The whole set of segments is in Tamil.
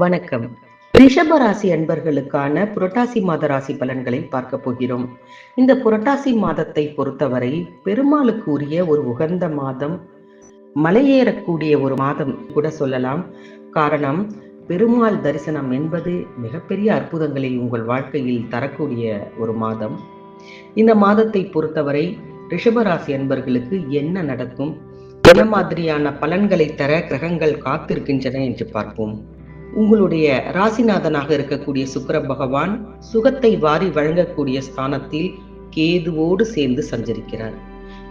வணக்கம். ரிஷப ராசி அன்பர்களுக்கான புரட்டாசி மாத ராசி பலன்களை பார்க்க போகிறோம். இந்த புரட்டாசி மாதத்தை பொறுத்தவரை பெருமாளுக்கு உரிய ஒரு உகந்த மாதம் மலையேறக்கூடிய ஒரு மாதம் கூட சொல்லலாம். காரணம் பெருமாள் தரிசனம் என்பது மிகப்பெரிய அற்புதங்களை உங்கள் வாழ்க்கையில் தரக்கூடிய ஒரு மாதம். இந்த மாதத்தை பொறுத்தவரை ரிஷபராசி அன்பர்களுக்கு என்ன நடக்கும்? என்ன மாதிரியான பலன்களை தர கிரகங்கள் காத்திருக்கின்றன என்று பார்ப்போம். உங்களுடைய ராசிநாதனாக இருக்கக்கூடிய சுக்கர பகவான் சுகத்தை வாரி வழங்கக்கூடிய ஸ்தானத்தில் கேதுவோடு சேர்ந்து சஞ்சரிக்கிறார்.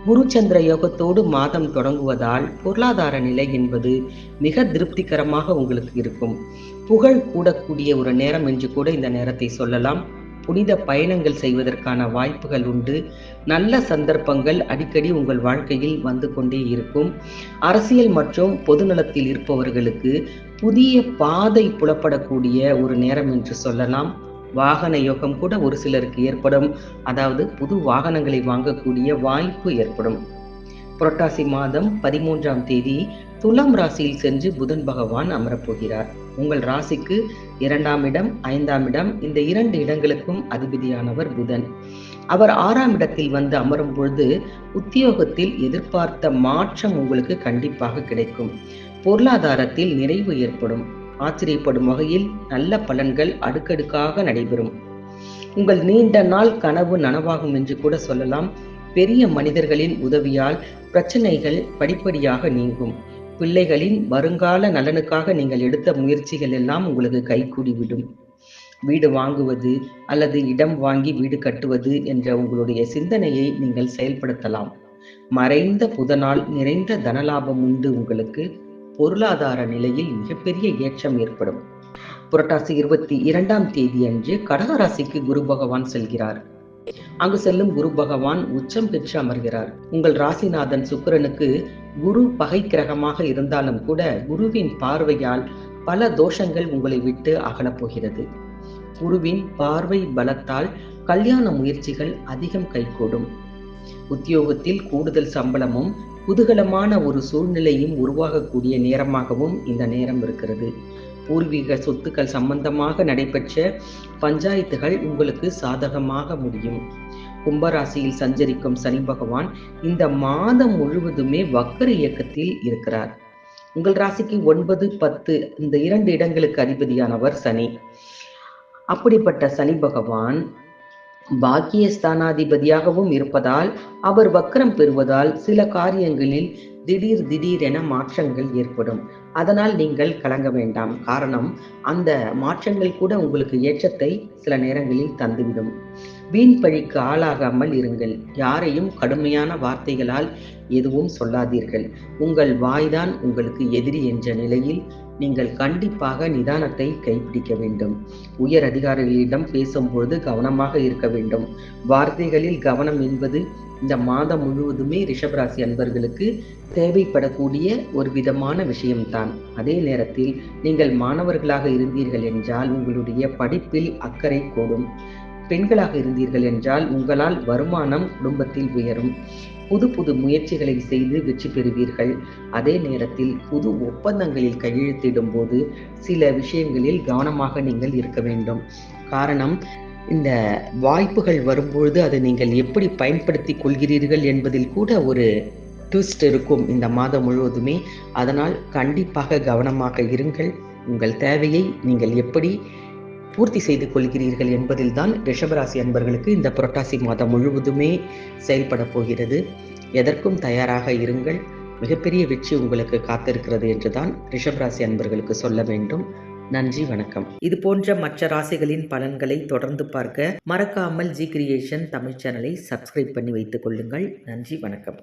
குரு சந்திர யோகத்தோடு மாதம் தொடங்குவதால் பொருளாதார நிலை என்பது மிக திருப்திகரமாக உங்களுக்கு இருக்கும். புகழ் கூடக்கூடிய ஒரு நேரம் என்று கூட இந்த நேரத்தை சொல்லலாம். புனித பயணங்கள் செய்வதற்கான வாய்ப்புகள் உண்டு. நல்ல சந்தர்ப்பங்கள் அடிக்கடி உங்கள் வாழ்க்கையில் வந்து கொண்டே இருக்கும். அரசியல் மற்றும் பொதுநலத்தில் இருப்பவர்களுக்கு புதிய பாதை புலப்படக்கூடிய ஒரு நேரம் என்று சொல்லலாம். வாகன யோகம் கூட ஒரு சிலருக்கு ஏற்படும். அதாவது புது வாகனங்களை வாங்கக்கூடிய வாய்ப்பு ஏற்படும். புரட்டாசி மாதம் பதிமூன்றாம் தேதி துலாம் ராசியில் சென்று புதன் பகவான் அமரப்போகிறார். உங்கள் ராசிக்கு இரண்டாம் இடம் ஐந்தாம் இடம் இந்த இரண்டு இடங்களுக்கும் அதிபதியானவர் புதன். அவர் ஆறாம் இடத்தில் வந்து அமரும் பொழுது உத்தியோகத்தில் எதிர்பார்த்த மாற்றம் உங்களுக்கு கண்டிப்பாக கிடைக்கும். பொருளாதாரத்தில் நிறைவு ஏற்படும். ஆச்சரியப்படும் வகையில் நல்ல பலன்கள் அடுக்கடுக்காக நடைபெறும். உங்கள் நீண்ட நாள் கனவு நனவாகும் என்று கூட சொல்லலாம். பெரிய மனிதர்களின் உதவியால் பிரச்சனைகள் படிப்படியாக நீங்கும். பிள்ளைகளின் வருங்கால நலனுக்காக நீங்கள் எடுத்த முயற்சிகள் எல்லாம் உங்களுக்கு கைகூடிவிடும் வீடு வாங்குவது அல்லது இடம் வாங்கி வீடு கட்டுவது என்ற உங்களுடைய சிந்தனையை நீங்கள் செயல்படுத்தலாம். மறைந்த புதனால் நிறைந்த தனலாபம் உண்டு உங்களுக்கு. பொருளாதார நிலையில் மிகப்பெரிய ஏற்றம் ஏற்படும். புரட்டாசி இருபத்தி இரண்டாம் தேதி அன்று கடகராசிக்கு குரு பகவான் செல்கிறார். அங்கு செல்லும் குரு பகவான் உச்சம் பெற்று அமர்கிறார். உங்கள் ராசிநாதன் சுக்கரனுக்கு குரு பகை கிரகமாக இருந்தாலும் கூட குருவின் பார்வையால் பல தோஷங்கள் உங்களை விட்டு அகலப் போகிறது. குருவின் பார்வை பலத்தால் கல்யாண முயற்சிகள் அதிகம் கைகூடும். உத்தியோகத்தில் கூடுதல் சம்பளமும் குதூகலமான ஒரு சூழ்நிலையும் உருவாகக்கூடிய நேரமாகவும் இந்த நேரம் இருக்கிறது. பூர்வீக சொத்துக்கள் சம்பந்தமாக நடைபெற்ற பஞ்சாயத்துகள் உங்களுக்கு சாதகமாக முடியும். கும்பராசியில் சஞ்சரிக்கும் சனி பகவான் இந்த மாதம் முழுவதுமே வக்கர இயக்கத்தில் இருக்கிறார். உங்கள் ராசிக்கு ஒன்பது பத்து இந்த இரண்டு இடங்களுக்கு அதிபதியானவர் சனி. அப்படிப்பட்ட சனி பகவான் பாக்கியஸ்தானாதிபதியாகவும் இருப்பதால் அவர் வக்கரம் பெறுவதால் சில காரியங்களில் திடீர் திடீரென மாற்றங்கள் ஏற்படும். அதனால் நீங்கள் கலங்க வேண்டாம். காரணம் அந்த மாற்றங்கள் கூட உங்களுக்கு ஏற்றத்தை சில நேரங்களில் தந்துவிடும். வீண் பழிக்கு ஆளாகாமல் இருங்கள். யாரையும் கடுமையான வார்த்தைகளால் எதுவும் சொல்லாதீர்கள். உங்கள் வாய்தான் உங்களுக்கு எதிரி என்ற நிலையில் நீங்கள் கண்டிப்பாக நிதானத்தை கைப்பிடிக்க வேண்டும். உயர் அதிகாரிகளிடம் பேசும்பொழுது கவனமாக இருக்க வேண்டும். வார்த்தைகளில் கவனம் என்பது இந்த மாதம் முழுவதுமே ரிஷபராசி அன்பர்களுக்கு தேவைப்படக்கூடிய ஒரு விதமான விஷயம்தான். அதே நேரத்தில் நீங்கள் மாணவர்களாக இருந்தீர்கள் என்றால் உங்களுடைய படிப்பில் அக்கறை கூடும். பெண்களாக இருந்தீர்கள் என்றால் உங்களால் வருமானம் குடும்பத்தில் உயரும். புது புது முயற்சிகளை செய்து வெற்றி பெறுவீர்கள். அதே நேரத்தில் புது ஒப்பந்தங்களில் கையெழுத்திடும் போது சில விஷயங்களில் கவனமாக நீங்கள் இருக்க வேண்டும். காரணம் இந்த வாய்ப்புகள் வரும்பொழுது அதை நீங்கள் எப்படி பயன்படுத்தி கொள்கிறீர்கள் என்பதில் கூட ஒரு ட்விஸ்ட் இருக்கும் இந்த மாதம் முழுவதுமே. அதனால் கண்டிப்பாக கவனமாக இருங்கள். உங்கள் தேவையை நீங்கள் எப்படி பூர்த்தி செய்து கொள்கிறீர்கள் என்பதில்தான் ரிஷபராசி அன்பர்களுக்கு இந்த புரட்டாசி மாதம் முழுவதுமே செயல்பட போகிறது. எதற்கும் தயாராக இருங்கள். மிகப்பெரிய வெற்றி உங்களுக்கு காத்திருக்கிறது என்றுதான் ரிஷபராசி அன்பர்களுக்கு சொல்ல வேண்டும். நன்றி வணக்கம். இது போன்ற மற்ற ராசிகளின் பலன்களை தொடர்ந்து பார்க்க மறக்காமல் ஜி கிரியேஷன் தமிழ் சேனலை சப்ஸ்கிரைப் பண்ணி வைத்துக் கொள்ளுங்கள். நன்றி வணக்கம்.